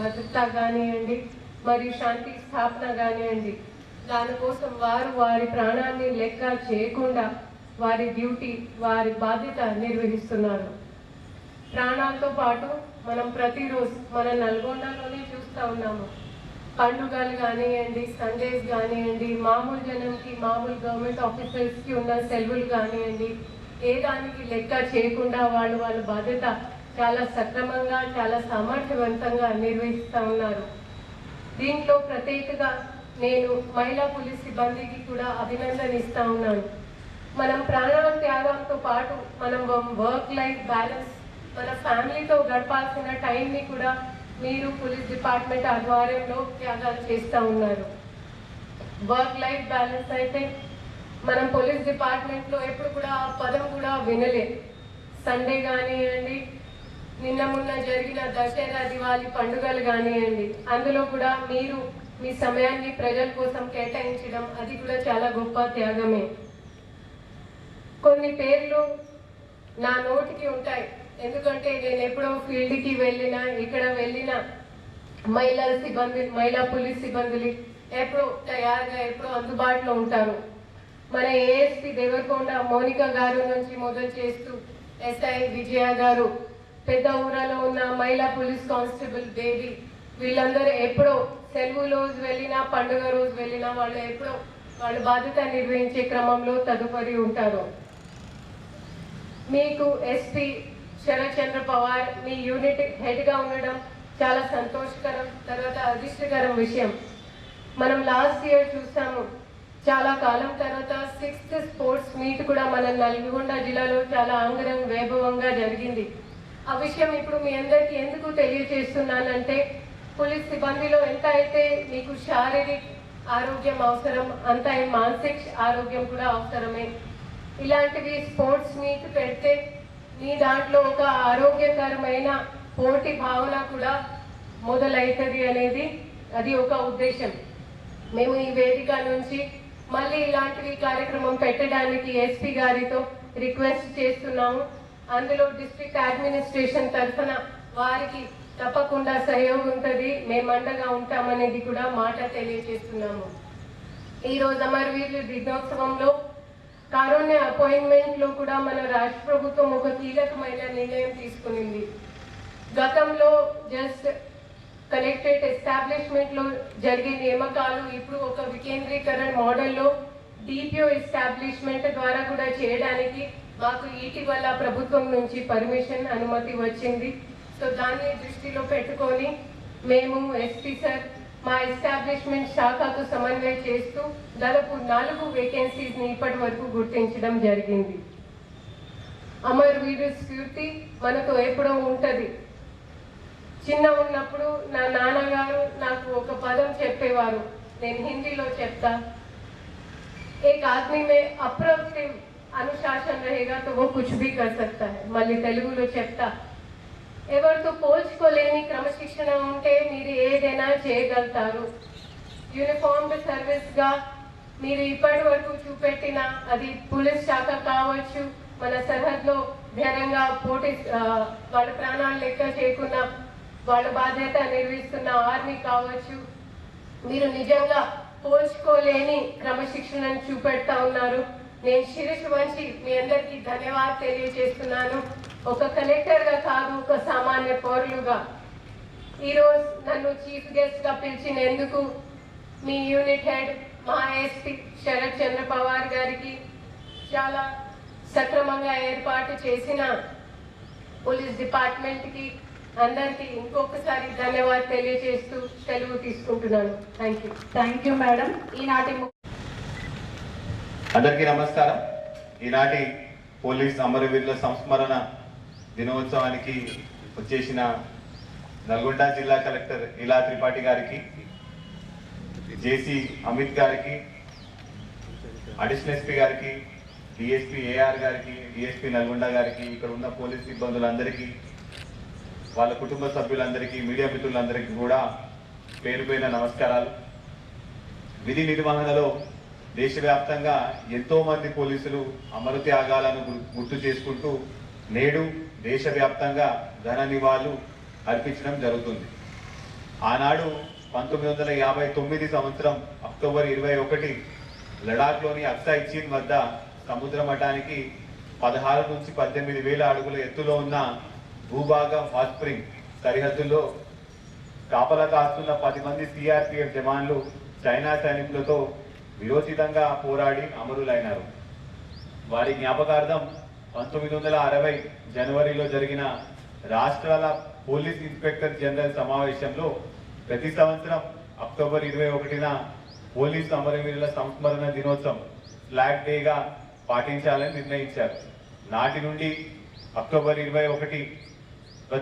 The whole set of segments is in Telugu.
భద్రత కానివ్వండి మరియు శాంతి స్థాపన కానివ్వండి దానికోసం వారు వారి ప్రాణాన్ని లెక్క చేయకుండా వారి డ్యూటీ వారి బాధ్యత నిర్వహిస్తున్నారు. ప్రాణాలతో పాటు మనం ప్రతిరోజు మన నల్గొండలోనే చూస్తూ ఉన్నాము. పండుగలు కానివ్వండి సండేస్ కానివ్వండి మామూలు జనంకి మామూలు గవర్నమెంట్ ఆఫీసర్స్కి ఉన్న సెలవులు కానివ్వండి ఏ దానికి లెక్క చేయకుండా వాళ్ళు వాళ్ళ బాధ్యత చాలా సక్రమంగా చాలా సామర్థ్యవంతంగా నిర్వహిస్తూ ఉన్నారు. దీంట్లో ప్రత్యేకగా నేను మహిళా పోలీస్ సిబ్బందికి కూడా అభినందన ఇస్తూ ఉన్నాను. మనం ప్రాణాల త్యాగంతో పాటు మనం వర్క్ లైఫ్ బ్యాలెన్స్ మన ఫ్యామిలీతో గడపాల్సిన టైంని కూడా మీరు పోలీస్ డిపార్ట్మెంట్ ఆధ్వర్యంలో త్యాగాలు చేస్తూ ఉన్నారు. వర్క్ లైఫ్ బ్యాలెన్స్ అయితే మనం పోలీస్ డిపార్ట్మెంట్లో ఎప్పుడు కూడా ఆ పదం కూడా వినలే. సండే కానివ్వండి నిన్న మొన్న జరిగిన దసరా దివాళీ పండుగలు కానివ్వండి అందులో కూడా మీరు మీ సమయాన్ని ప్రజల కోసం కేటాయించడం అది కూడా చాలా గొప్ప త్యాగమే. కొన్ని పేర్లు నా నోటికి ఉంటాయి. ఎందుకంటే నేను ఎప్పుడో ఫీల్డ్కి వెళ్ళినా ఇక్కడ వెళ్ళినా మహిళా సిబ్బంది మహిళా పోలీస్ సిబ్బందులు ఎప్పుడో తయారుగా ఎప్పుడో అందుబాటులో ఉంటారు. మన ఏఎస్పి దేవరకొండ మౌనిక గారు నుంచి మొదలు చేస్తూ ఎస్ఐ విజయ గారు పెద్ద ఊరలో ఉన్న మహిళా పోలీస్ కానిస్టేబుల్ దేవి వీళ్ళందరూ ఎప్పుడో సెలవు రోజు వెళ్ళినా పండుగ రోజు వెళ్ళినా వాళ్ళు ఎప్పుడో వాళ్ళ బాధ్యత నిర్వహించే క్రమంలో తదుపరి ఉంటారు. మీకు ఎస్పీ శరత్ పవార్ మీ యూనిట్ హెడ్గా ఉండడం చాలా సంతోషకరం తర్వాత అదృష్టకరం విషయం. మనం లాస్ట్ ఇయర్ చూసాము చాలా కాలం తర్వాత సిక్స్త్ స్పోర్ట్స్ మీట్ కూడా మన నల్గొండ జిల్లాలో చాలా అంగరంగ వైభవంగా జరిగింది. ఆ విషయం ఇప్పుడు మీ అందరికీ ఎందుకు తెలియజేస్తున్నానంటే పోలీస్ సిబ్బందిలో ఎంత అయితే మీకు శారీరక ఆరోగ్యం అవసరం అంత మానసిక ఆరోగ్యం కూడా అవసరమే. ఇలాంటివి స్పోర్ట్స్ మీట్ పెడితే మీ దాంట్లో ఒక ఆరోగ్యకరమైన పోటీ భావన కూడా మొదలవుతుంది అనేది అది ఒక ఉద్దేశం. మేము ఈ వేదిక నుంచి మళ్ళీ ఇలాంటివి కార్యక్రమం పెట్టడానికి ఎస్పీ గారితో రిక్వెస్ట్ చేస్తున్నాము. అందులో డిస్ట్రిక్ట్ అడ్మినిస్ట్రేషన్ తరఫున వారికి తప్పకుండా సహయోగం ఉంటుంది. మేము అండగా ఉంటామనేది కూడా మాట తెలియజేస్తున్నాము. ఈ రోజు అమరవీరుల దినోత్సవంలో కారుణ్య అపాయింట్మెంట్లో కూడా మన రాష్ట్ర ప్రభుత్వం ఒక కీలకమైన నిర్ణయం తీసుకునింది. గతంలో జస్ట్ కలెక్టరేట్ ఎస్టాబ్లిష్మెంట్లో జరిగే నియామకాలు ఇప్పుడు ఒక వికేంద్రీకరణ మోడల్లో డిపిఓ ఎస్టాబ్లిష్మెంట్ ద్వారా కూడా చేయడానికి మాకు ఇటీవల ప్రభుత్వం నుంచి పర్మిషన్ అనుమతి వచ్చింది. సో దాన్ని దృష్టిలో పెట్టుకొని మేము ఎస్పీ సార్ మా ఎస్టాబ్లిష్మెంట్ శాఖకు సమన్వయం చేస్తూ దాదాపు నాలుగు వేకెన్సీస్ని ఇప్పటి వరకు గుర్తించడం జరిగింది. అమర్ వీరు స్ఫూర్తి మనకు ఎప్పుడో ఉంటుంది. చిన్న ఉన్నప్పుడు నా నాన్నగారు నాకు ఒక పదం చెప్పేవారు. నేను హిందీలో చెప్తా. ఏ ఆద్మీ మే अनुशासन रहेगा तो वो कुछ भी कर सकता है మళ్ళీ తెలుగులో చెప్తా ఎవరితో పోల్చుకోలేని క్రమశిక్షణ ఉంటే మీరు ఏదైనా చేయగలుగుతారు యూనిఫామ్డ్ సర్వీస్ గా మీరు ఇప్పటి వరకు చూపెట్టిన అది పోలీస్ శాఖ కావచ్చు మన సరిహద్దులో ధైర్యంగా పోటీ ఆ, వాళ్ళ ప్రాణాలు లెక్క చేయకుండా వాళ్ళ బాధ్యత నిర్వహిస్తున్న ఆర్మీ కావచ్చు మీరు నిజంగా పోల్చుకోలేని క్రమశిక్షణను చూపెడతా ఉన్నారు నేను శిరీష్ వంశీ మీ అందరికీ ధన్యవాదాలు తెలియజేస్తున్నాను. ఒక కలెక్టర్గా కాదు ఒక సామాన్య పౌరులుగా. ఈరోజు నన్ను చీఫ్ గెస్ట్గా పిలిచినందుకు మీ యూనిట్ హెడ్ మా ఎస్పీ శరత్ చంద్ర పవార్ గారికి చాలా సక్రమంగా ఏర్పాటు చేసిన పోలీస్ డిపార్ట్మెంట్కి అందరికీ ఇంకొకసారి ధన్యవాదాలు తెలియజేస్తూ సెలవు తీసుకుంటున్నాను. Thank you thank you madam. ఈనాటి అందరికీ నమస్కారం. ఈనాటి పోలీస్ అమరవీరుల సంస్మరణ దినోత్సవానికి వచ్చేసిన నల్గొండ జిల్లా కలెక్టర్ ఇలా త్రిపాఠి గారికి జేసీ అమిత్ గారికి అడిషనల్ ఎస్పీ గారికి డిఎస్పీ ఏఆర్ గారికి డిఎస్పీ నల్గొండ గారికి ఇక్కడ ఉన్న పోలీస్ సిబ్బందులందరికీ వాళ్ళ కుటుంబ సభ్యులందరికీ మీడియా మిత్రులందరికీ కూడా పేరు నమస్కారాలు. విధి నిర్వహణలో దేశవ్యాప్తంగా ఎంతో మంది పోలీసులు అమర త్యాగాలను గుర్తు చేసుకుంటూ నేడు దేశవ్యాప్తంగా ఘన నివాళులు అర్పించడం జరుగుతుంది. ఆనాడు పంతొమ్మిది వందల యాభై తొమ్మిది సంవత్సరం అక్టోబర్ ఇరవై ఒకటి లడాఖ్లోని అక్సాయ్ చీన్ వద్ద సముద్ర మఠానికి పదహారు నుంచి పద్దెనిమిది వేల అడుగుల ఎత్తులో ఉన్న భూభాగం హాట్ స్ప్రింగ్ సరిహద్దుల్లో కాపలా కాస్తున్న పది మంది సిఆర్పిఎఫ్ జవాన్లు చైనా సైనికులతో విరోచితంగా పోరాడి అమరులైనారు. వారి జ్ఞాపకార్థం పంతొమ్మిది వందల అరవై జనవరిలో జరిగిన రాష్ట్రాల పోలీస్ ఇన్స్పెక్టర్ జనరల్ సమావేశంలో ప్రతి సంవత్సరం అక్టోబర్ ఇరవై ఒకటిన పోలీస్ అమరవీరుల సంస్మరణ దినోత్సవం ఫ్లాగ్ డేగా పాటించాలని నిర్ణయించారు. నాటి నుండి అక్టోబర్ ఇరవై ఒకటి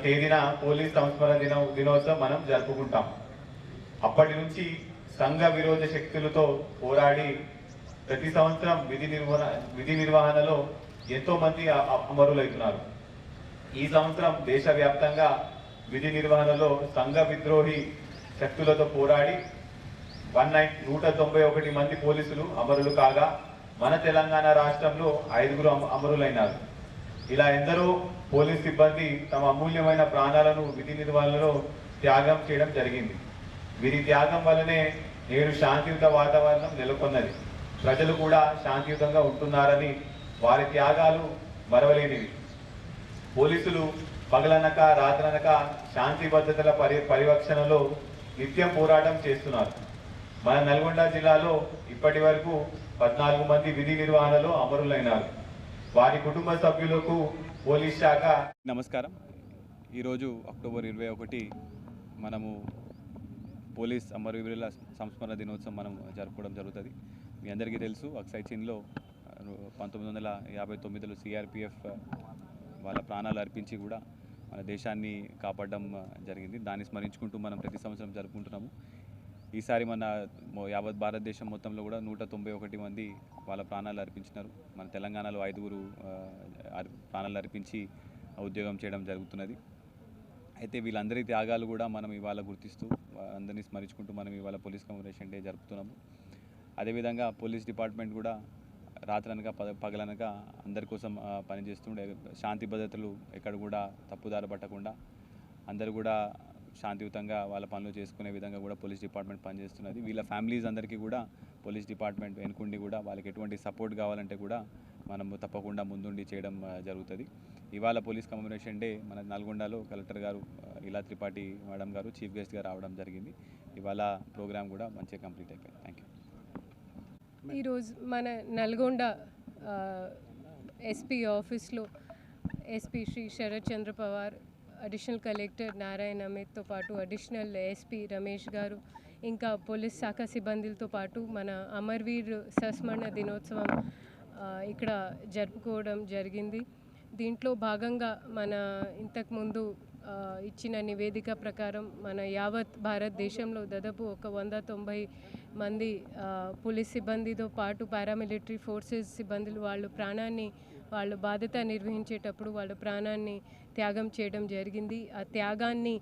తేదీన పోలీస్ సంస్మరణ దిన దినోత్సవం మనం జరుపుకుంటాం. అప్పటి నుంచి సంఘ విరోధ శక్తులతో పోరాడి ప్రతి సంవత్సరం విధి నిర్వహణ విధి నిర్వహణలో ఎంతో మంది అమరులవుతున్నారు ఈ సంవత్సరం దేశవ్యాప్తంగా విధి నిర్వహణలో సంఘ విద్రోహి శక్తులతో పోరాడి వన్ నైన్ నూట తొంభై ఒకటి మంది పోలీసులు అమరులు కాగా మన తెలంగాణ రాష్ట్రంలో ఐదుగురు అమ- అమరులైనారు. ఇలా ఎందరో పోలీస్ సిబ్బంది తమ అమూల్యమైన ప్రాణాలను విధి నిర్వహణలో త్యాగం చేయడం జరిగింది. వీరి త్యాగం వల్లనే నేడు శాంతియుత వాతావరణం నెలకొన్నది. ప్రజలు కూడా శాంతియుతంగా ఉంటున్నారని వారి త్యాగాలు మరవలేనివి. పోలీసులు పగలనక రాత్రనక శాంతి భద్రతల పరి పరిరక్షణలో నిత్యం పోరాటం చేస్తున్నారు. మన నల్గొండ జిల్లాలో ఇప్పటి వరకు పద్నాలుగు మంది విధి నిర్వహణలో అమరులైనారు. వారి కుటుంబ సభ్యులకు పోలీస్ శాఖ నమస్కారం. ఈరోజు అక్టోబర్ ఇరవై ఒకటి మనము పోలీస్ అమరవీరుల సంస్మరణ దినోత్సవం మనం జరుపుకోవడం జరుగుతుంది. మీ అందరికీ తెలుసు అక్సై చీన్లో పంతొమ్మిది వందల యాభై తొమ్మిదిలో సిఆర్పిఎఫ్ వాళ్ళ ప్రాణాలు అర్పించి కూడా మన దేశాన్ని కాపాడడం జరిగింది. దాన్ని స్మరించుకుంటూ మనం ప్రతి సంవత్సరం జరుపుకుంటున్నాము. ఈసారి మన యావత్ భారతదేశం మొత్తంలో కూడా నూట తొంభై ఒకటి మంది వాళ్ళ ప్రాణాలు అర్పించినారు. మన తెలంగాణలో ఐదుగురు ప్రాణాలు అర్పించి ఉద్యోగం చేయడం జరుగుతున్నది. అయితే వీళ్ళందరి త్యాగాలు కూడా మనం ఇవాళ గుర్తిస్తూ అందరినీ స్మరించుకుంటూ మనం ఇవాళ పోలీస్ కమమరేషన్ డే జరుపుతున్నాము. అదేవిధంగా పోలీస్ డిపార్ట్మెంట్ కూడా రాత్రనక పగ పగలనక అందరి కోసం పనిచేస్తుండే. శాంతి భద్రతలు ఎక్కడ కూడా తప్పుదారి పట్టకుండా అందరు కూడా శాంతియుతంగా వాళ్ళ పనులు చేసుకునే విధంగా కూడా పోలీస్ డిపార్ట్మెంట్ పనిచేస్తున్నది. వీళ్ళ ఫ్యామిలీస్ అందరికీ కూడా పోలీస్ డిపార్ట్మెంట్ వెనుకుండి కూడా వాళ్ళకి ఎటువంటి సపోర్ట్ కావాలంటే కూడా మనము తప్పకుండా ముందుండి చేయడం జరుగుతుంది. ఇవాళ పోలీస్ కమమరేషన్ డే మన నల్గొండలో కలెక్టర్ గారు ఇలా త్రిపాఠి మేడం గారు చీఫ్ గెస్ట్గా రావడం జరిగింది. ఇవాళ ప్రోగ్రామ్ కూడా మంచిగా కంప్లీట్ అయిపోయింది. థ్యాంక్ యూ ఈరోజు మన నల్గొండ ఎస్పీ ఆఫీస్లో SP Shri Sharath Chandra Pawar additional collector Narayana అమిత్తో పాటు అడిషనల్ ఎస్పీ రమేష్ గారు ఇంకా పోలీస్ శాఖ సిబ్బందులతో పాటు మన అమర్వీర్ సస్మరణ దినోత్సవం ఇక్కడ జరుపుకోవడం జరిగింది. దీంట్లో భాగంగా మన ఇంతకుముందు ఇచ్చిన నివేదిక ప్రకారం మన యావత్ భారతదేశంలో దాదాపు ఒక వంద తొంభై మంది పోలీస్ సిబ్బందితో పాటు పారామిలిటరీ ఫోర్సెస్ సిబ్బందులు వాళ్ళు ప్రాణాన్ని వాళ్ళు బాధ్యత నిర్వహించేటప్పుడు వాళ్ళ ప్రాణాన్ని త్యాగం చేయడం జరిగింది. ఆ త్యాగాన్ని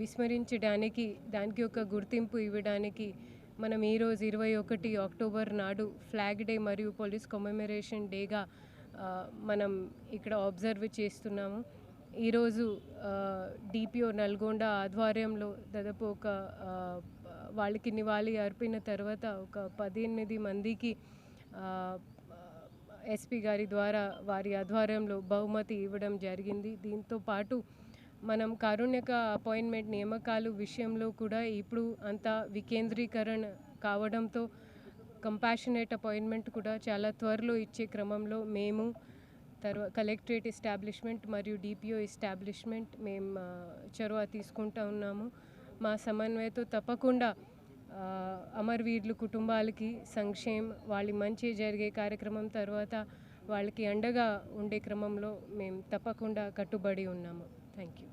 విస్మరించడానికి దానికి ఒక గుర్తింపు ఇవ్వడానికి మనం ఈరోజు ఇరవై ఒకటి అక్టోబర్ నాడు ఫ్లాగ్ డే మరియు పోలీస్ కొమెమరేషన్ డేగా మనం ఇక్కడ అబ్జర్వ్ చేస్తున్నాము. ఈరోజు డిపిఓ నల్గొండ ఆధ్వర్యంలో దాదాపు ఒక వాళ్ళకి నివాళి అర్పిన తర్వాత ఒక పద్దెనిమిది మందికి ఎస్పీ గారి ద్వారా వారి ఆధ్వర్యంలో బహుమతి ఇవ్వడం జరిగింది. దీంతో పాటు మనం కారుణ్యక అపాయింట్మెంట్ నియామకాలు విషయంలో కూడా ఇప్పుడు అంతా వికేంద్రీకరణ కావడంతో కంపాషనేట్ అపాయింట్మెంట్ కూడా చాలా త్వరలో ఇచ్చే క్రమంలో మేము తర్వాత కలెక్టరేట్ ఎస్టాబ్లిష్మెంట్ మరియు డిపిఓ ఎస్టాబ్లిష్మెంట్ మేము చొరవ తీసుకుంటా ఉన్నాము. మా సమన్వయతో తప్పకుండా అమర్వీర్లు అమరవీరులు కుటుంబాలకి సంక్షేమ వాళ్ళ మంచి జరిగే కార్యక్రమం తర్వాత వాళ్ళకి అండగా ఉండే క్రమంలో మేము తప్పకుండా కట్టుబడి ఉన్నాము. Thank you